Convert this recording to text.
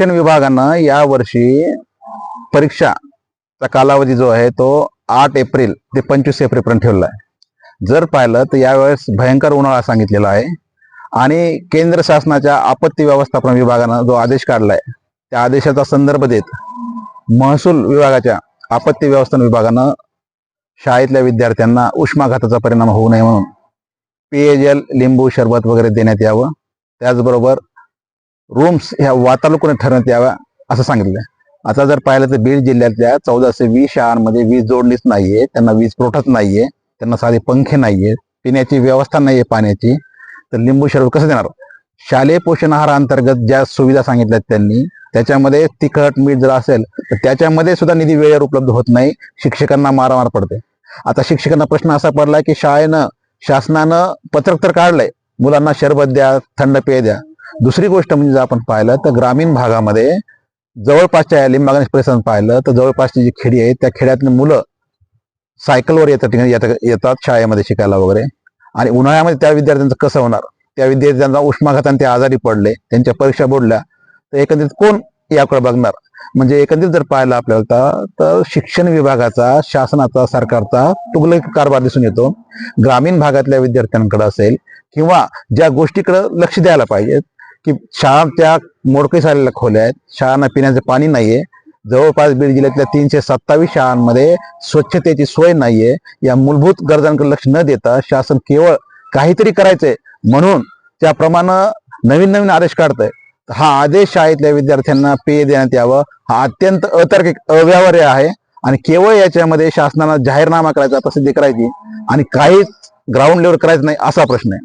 शिक्षण विभागानं या वर्षी परीक्षाचा कालावधी जो आहे तो आठ एप्रिल ते पंचवीस एप्रिलपर्यंत ठेवलेला आहे. जर पाहिलं तर यावेळेस भयंकर उन्हाळा सांगितलेला आहे आणि केंद्र शासनाच्या आपत्ती व्यवस्थापन विभागानं जो आदेश काढलाय त्या आदेशाचा संदर्भ देत महसूल विभागाच्या आपत्ती व्यवस्थापन विभागानं शाळेतल्या विद्यार्थ्यांना उष्माघाताचा परिणाम होऊ नये म्हणून पेयजल लिंबू सरबत वगैरे देण्यात यावं. त्याचबरोबर रूम्स ह्या वातानुकून ठरवण्यात याव्या असं सांगितलं. आता जर पाहिलं तर बीड जिल्ह्यातल्या चौदाशे वीस शाळांमध्ये वीज जोडलीच नाहीये त्यांना वीज पुरवठाच नाहीये त्यांना साधे पंखे नाहीये पिण्याची व्यवस्था नाहीये पाण्याची तर लिंबू शरबत कसं देणार? शालेय पोषण आहार अंतर्गत ज्या सुविधा सांगितल्यात त्यांनी त्याच्यामध्ये तिखट मीठ जर असेल तर त्याच्यामध्ये सुद्धा निधी वेळेवर उपलब्ध होत नाही शिक्षकांना मारामार पडते. आता शिक्षकांना प्रश्न असा पडला की शाळेनं शासनानं पत्रक तर काढलंय मुलांना शरबत द्या थंड पेय द्या दुसरी गोष्ट म्हणजे जर आपण पाहिलं तर ग्रामीण भागामध्ये जवळपासच्या लिंबागणेश परिसरात पाहिलं तर जवळपासची जी खेडी आहे त्या खेड्यातली मुलं सायकलवर येतात येतात शाळेमध्ये शिकायला वगैरे. आणि उन्हाळ्यामध्ये त्या विद्यार्थ्यांचं कसं होणार? त्या विद्यार्थ्यांना उष्माघाताने ते आजारी पडले त्यांच्या परीक्षा बुडल्या तर एकंदरीत कोण याकडे बघणार? म्हणजे एकंदरीत जर पाहायला आपल्याला तर- तर शिक्षण विभागाचा शासनाचा सरकारचा तुगलक कारभार दिसून येतो. ग्रामीण भागातल्या विद्यार्थ्यांकडे असेल किंवा ज्या गोष्टीकडे लक्ष द्यायला पाहिजे की शाळा त्या मोडकळीस आलेल्या खोल्या आहेत. शाळांना पिण्याचं पाणी नाहीये. जवळपास बीड जिल्ह्यातल्या तीनशे सत्तावीस शाळांमध्ये स्वच्छतेची सोय नाहीये. या मूलभूत गरजांकडे लक्ष न देता शासन केवळ काहीतरी करायचंय म्हणून त्याप्रमाणे नवीन नवीन आदेश काढत हा आदेश शाळेतल्या विद्यार्थ्यांना पेय देण्यात यावं. हा अत्यंत अतार्किक अव्यवहार्य आहे आणि केवळ याच्यामध्ये शासनानं जाहीरनामा करायचा प्रसिद्धी करायची आणि काहीच ग्राउंड लेवल करायचं नाही असा प्रश्न आहे.